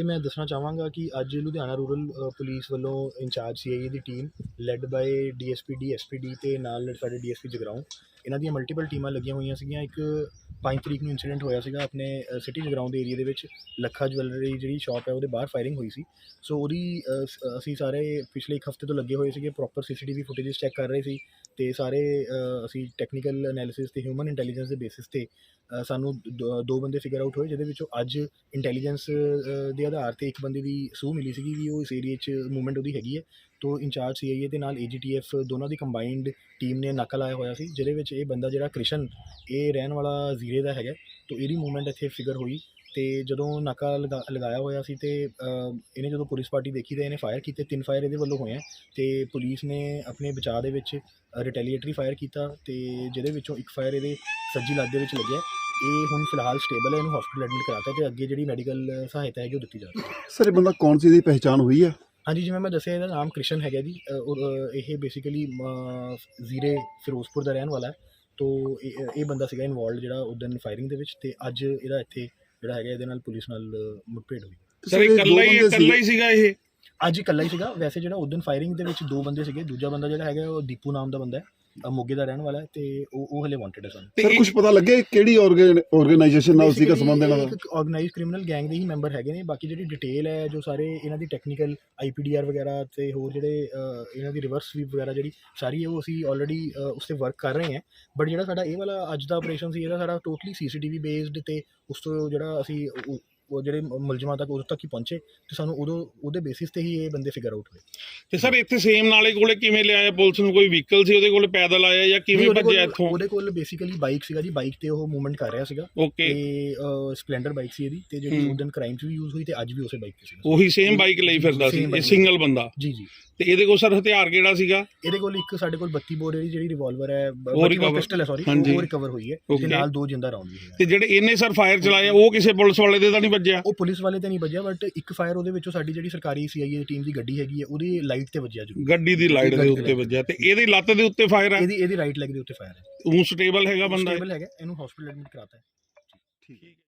ਇਹ ਮੈਂ ਦੱਸਣਾ ਚਾਹਾਂਗਾ ਕਿ ਅੱਜ ਲੁਧਿਆਣਾ ਰੂਰਲ ਪੁਲਿਸ ਵੱਲੋਂ ਇੰਚਾਰਜ ਸੀਆਈਏ ਦੀ ਟੀਮ ਲੈਡ ਬਾਈ ਡੀਐਸਪੀ ਡੀਐਸਪੀਡੀ ਤੇ ਨਾਲ ਸਾਡੇ ਡੀਐਸਪੀ ਜਗਰਾਉਂ। ਇਹਨਾਂ ਦੀਆਂ ਮਲਟੀਪਲ ਟੀਮਾਂ ਲੱਗੀਆਂ ਹੋਈਆਂ ਸੀਗੀਆਂ। ਇੱਕ 5 ਤਰੀਕ ਨੂੰ ਇਨਸੀਡੈਂਟ ਹੋਇਆ ਸੀਗਾ ਆਪਣੇ ਸਿਟੀ ਜਗਰਾਉਂ ਦੇ ਏਰੀਆ ਦੇ ਵਿੱਚ। ਲੱਖਾ ਜਵੈਲਰੀ ਜਿਹੜੀ ਸ਼ਾਪ ਹੈ, ਉਹਦੇ ਬਾਹਰ ਫਾਇਰਿੰਗ ਹੋਈ ਸੀ। ਸੋ ਉਹਦੀ ਅਸੀਂ ਸਾਰੇ ਪਿਛਲੇ ਇੱਕ ਹਫ਼ਤੇ ਤੋਂ ਲੱਗੇ ਹੋਏ ਸੀਗੇ। ਪ੍ਰੋਪਰ ਸੀਸੀਟੀਵੀ ਫੁਟੇजेस ਚੈੱਕ ਕਰ ਰਹੇ ਸੀ ਤੇ ਸਾਰੇ ਅਸੀਂ ਟੈਕਨੀਕਲ ਐਨਾਲਿਸਿਸ ਤੇ ਹਿਊਮਨ ਇੰਟੈਲੀਜੈਂਸ ਦੇ ਬੇਸਿਸ ਤੇ ਸਾਨੂੰ ਦ- ਦੋ ਬੰਦੇ ਫਿਗਰ ਆਊਟ ਹੋਏ, ਜਿਹਦੇ ਵਿੱਚੋਂ ਅੱਜ ਇੰਟੈਲੀਜੈਂਸ ਦੇ ਆਧਾਰ ਤੇ ਇੱਕ ਬੰਦੇ ਦੀ ਸੂਹ ਮਿਲੀ ਸੀਗੀ ਵੀ ਉਹ ਇਸ ਏਰੀਆ 'ਚ ਮੂਵਮੈਂਟ ਉਹਦੀ ਹੈਗੀ ਹੈ। ਤੋ ਇੰਚਾਰਜ ਸੀਆਈਏ ਤੇ ਨਾਲ ਏਜੀਟੀਐਫ ਦੋਨਾਂ ਦੀ ਕੰਬਾਈਨਡ ਟੀਮ ਨੇ ਨਾਕਾ ਲਾਇਆ ਹੋਇਆ ਸੀ, ਜਿਹਦੇ ਵਿੱਚ ਇਹ ਬੰਦਾ ਜਿਹੜਾ ਕ੍ਰਿਸ਼ਨ, ਇਹ ਰਹਿਣ ਵਾਲਾ ਜ਼ੀਰੇ ਦਾ ਹੈਗਾ, ਤੋ ਇਹਦੀ ਮੂਵਮੈਂਟ ਇੱਥੇ ਫਿਗਰ ਹੋਈ ਤੇ ਜਦੋਂ ਨਾਕਾ ਲਗਾ, ਲਗਾਇਆ ਹੋਇਆ ਸੀ ਤੇ ਇਹਨੇ ਜਦੋਂ ਪੁਲਿਸ ਪਾਰਟੀ ਦੇਖੀ ਤੇ ਇਹਨੇ ਫਾਇਰ ਕੀਤੇ, ਤਿੰਨ ਫਾਇਰ ਇਹਦੇ ਵੱਲੋਂ ਹੋਏ ਆ ਤੇ ਪੁਲਿਸ ਨੇ ਆਪਣੇ ਬਚਾਅ ਦੇ ਵਿੱਚ ਰਿਟੈਲੀਏਟਰੀ ਫਾਇਰ ਕੀਤਾ ਤੇ ਜਿਹਦੇ ਵਿੱਚੋਂ ਇੱਕ ਫਾਇਰ ਇਹਦੇ ਸੱਜੀ ਲੱਤ ਦੇ ਵਿੱਚ ਲੱਗਿਆ। ਇਹ ਹੁਣ ਫਿਲਹਾਲ ਸਟੇਬਲ ਹੈ, ਇਹਨੂੰ ਹਸਪੀਟਲ ਐਡਮਿਟ ਕਰਾਤਾ ਤੇ ਅੱਗੇ ਜਿਹੜੀ ਮੈਡੀਕਲ ਸਹਾਇਤਾ ਹੈਗੀ ਉਹ ਦਿੱਤੀ ਜਾ ਰਹੀ ਹੈ। ਸਰ, ਇਹ ਬੰਦਾ ਕੌਣ ਸੀ, ਇਹਦੀ ਪਹਿਚਾਣ ਹੋਈ ਹੈ ਹਾਂਜੀ ਜਿਵੇਂ ਮੈਂ ਦੱਸਿਆ ਇਹਦਾ ਨਾਮ ਕ੍ਰਿਸ਼ਨ ਹੈਗਾ ਜੀ। ਔਰ ਇਹ ਬੇਸਿਕਲੀ ਜ਼ੀਰੇ ਫਿਰੋਜ਼ਪੁਰ ਦਾ ਰਹਿਣ ਵਾਲਾ ਹੈ। ਤੋ ਇਹ ਇਹ ਬੰਦਾ ਸੀਗਾ ਇਨਵੋਲਡ ਜਿਹੜਾ ਉਦੋਂ ਫਾਇਰਿੰਗ ਦੇ ਵਿੱਚ ਤੇ ਅੱਜ ਇਹਦਾ ਇੱਥੇ ਜਿਹੜਾ ਹੈਗਾ ਇਹਦੇ ਨਾਲ ਪੁਲਿਸ ਨਾਲ ਮੁੱਠਭੇੜ ਹੋਈ। ਸਰ ਇਕੱਲਾ ਹੀ ਇਕੱਲਾ ਹੀ ਸੀਗਾ ਇਹ? ਅੱਜ ਇਕੱਲਾ ਹੀ ਸੀਗਾ। ਵੈਸੇ ਜਿਹੜਾ ਉਦੋਂ ਫਾਇਰਿੰਗ ਦੇ ਵਿੱਚ ਦੋ ਬੰਦੇ ਸੀਗੇ ਦੂਜਾ ਬੰਦਾ ਜਿਹੜਾ ਹੈਗਾ ਉਹ ਦੀਪੂ ਨਾਮ ਦਾ ਬੰਦਾ ਹੈ। ਅ, ਮੋਗੇ ਦਾ ਰਹਿਣ ਵਾਲਾ ਹੈ ਤੇ ਉਹ ਉਹ ਹਲੇ ਵਾਂਟਡ ਹੈ ਸਾਨੂੰ। ਸਰ ਕੁਝ ਪਤਾ ਲੱਗੇ ਕਿਹੜੀ ਆਰਗੇਨਾਈਜੇਸ਼ਨ ਨਾਲ ਸੀਗਾ ਸੰਬੰਧ ਇਹਨਾਂ ਦਾ ਇੱਕ ਆਰਗੇਨਾਈਜ਼ਡ ਕ੍ਰਿਮੀਨਲ ਗੈਂਗ ਦੇ ਹੀ ਮੈਂਬਰ ਹੈਗੇ ਨੇ ਬਾਕੀ ਜਿਹੜੀ ਡਿਟੇਲ ਹੈ ਜੋ ਸਾਰੇ ਇਹਨਾਂ ਦੀ ਟੈਕਨੀਕਲ ਆਈਪੀਡੀਆਰ ਵਗੈਰਾ ਤੇ ਹੋਰ ਜਿਹੜੇ ਅ, ਇਹਨਾਂ ਦੀ ਰਿਵਰਸ ਸਵੀਪ ਵਗੈਰਾ ਜਿਹੜੀ ਸਾਰੀ ਹੈ ਉਹ ਅਸੀਂ ਆਲਰੇਡੀ ਉਸ ਤੇ ਵਰਕ ਕਰ ਰਹੇ ਹਾਂ। ਬਟ ਜਿਹੜਾ ਸਾਡਾ ਇਹ ਵਾਲਾ ਅੱਜ ਦਾ ਆਪਰੇਸ਼ਨ ਸੀ ਇਹਦਾ ਸਾਡਾ ਟੋਟਲੀ ਸੀਸੀਟੀਵੀ ਬੇਸਡ ਤੇ ਉਸ ਤੋਂ ਜਿਹੜਾ ਅਸੀਂ ਉਹ- ਜਿਹੜੇ ਮੁਲਜ਼ਮਾਂ ਤੱਕ ਉਦੋਂ ਤੱਕ ਹੀ ਪਹੁੰਚੇ ਤੇ ਸਾਨੂੰ ਉਦੋਂ ਉਹਦੇ ਬੇਸਿਸ ਤੇ ਹੀ ਇਹ ਬੰਦੇ ਫਿਗਰ ਆਊਟ ਹੋਏ। ਤੇ ਸਰ ਇੱਥੇ ਸੇਮ ਨਾਲੇ ਕੋਲੇ ਕਿਵੇਂ ਲਿਆਇਆ? ਪੁਲਿਸ ਨੂੰ ਕੋਈ ਵਹੀਕਲ ਸੀ? ਉਹਦੇ ਕੋਲੇ ਪੈਦਲ ਆਇਆ ਜਾਂ ਕਿਵੇਂ ਉਹਦੇ ਭੱਜਿਆ ਕੋਲ- ਇੱਥੋਂ? ਉਹਦੇ ਕੋਲ ਬੇਸਿਕਲੀ ਬਾਈਕ ਸੀਗਾ ਜੀ। ਬਾਈਕ ਤੇ ਉਹ ਮੂਵਮੈਂਟ ਕਰ ਰਿਹਾ ਸੀਗਾ। ਓਕੇ ਤੇ ਸਪਲੈਂਡਰ ਬਾਈਕ ਸੀ ਇਹਦੀ। ਤੇ ਜਿਹੜੀ ਹੂੰ। ਕ੍ਰਾਈਮ 'ਚ ਵੀ ਯੂਜ਼ ਹੋਈ ਤੇ ਅੱਜ ਵੀ ਉਸੇ ਬਾਈਕ ਤੇ ਸੀ ਉਹੀ ਸੇਮ ਬਾਈਕ ਲਈ ਫਿਰਦਾ ਸੀ। Same ਇਹ bike। ਸਿੰਗਲ ਬੰਦਾ। ਜੀ ਜੀ। ਤੇ ਇਹਦੇ ਕੋਲ ਸਰ ਹਥਿਆਰ ਕਿਹੜਾ ਸੀਗਾ? ਇਹਦੇ ਕੋਲ ਇੱਕ ਸਾਡੇ ਕੋਲ 32 ਬੋਰ ਦੀ ਜਿਹੜੀ ਰਿਵਾਲਵਰ ਹੈ recover- ਪਿਸਟਲ ਹੈ ਸੌਰੀ ਹਾਂਜੀ। ਉਹ ਰਿਕਵਰ ਹੋਈ ਹੈ ਤੇ Okay. ਨਾਲ ਦੋ ਜਿੰਦਾ ਰਾਉਂਡ ਵੀ ਹੈ ਤੇ ਜਿਹੜੇ ਇਹਨੇ ਸਰ ਫਾਇਰ ਚਲਾਇਆ ਉਹ ਕਿਸੇ ਪੁਲਿਸ ਵਾਲੇ ਦੇ ਤਾਂ ਨਹੀਂ ਵੱਜਿਆ? ਉਹ ਪੁਲਿਸ ਵਾਲੇ ਤੇ ਨਹੀਂ ਵੱਜਿਆ ਬਟ ਇੱਕ ਫਾਇਰ ਉਹਦੇ ਵਿੱਚੋਂ ਸਾਡੀ ਜਿਹੜੀ ਸਰਕਾਰੀ ਸੀਆਈਏ ਦੀ ਟੀਮ ਦੀ ਗੱਡੀ ਹੈਗੀ ਹੈ ਉਹਦੀ ਲਾਈਟ ਤੇ ਵੱਜਿਆ ਜ਼ਰੂਰ। ਗੱਡੀ ਦੀ ਲਾਈਟ ਦੇ ਉੱਤੇ ਵੱਜਿਆ ਤੇ ਇਹਦੀ ਲੱਤ ਦੇ ਉੱਤੇ ਫਾਇਰ ਹੈ? ਇਹਦੀ ਇਹਦੀ ਰਾਈਟ ਲੈਗ ਦੇ ਉੱਤੇ ਫਾਇਰ ਹੈ। ਉਹ ਸਟੇਬਲ ਹੈਗਾ ਬੰਦਾ ਇਹ? ਸਟੇਬਲ ਹੈਗਾ ਇਹਨੂੰ ਹਸਪੀਟਲ ਐਡਮਿਟ ਕਰਾਤਾ ਹੈ। ਠੀਕ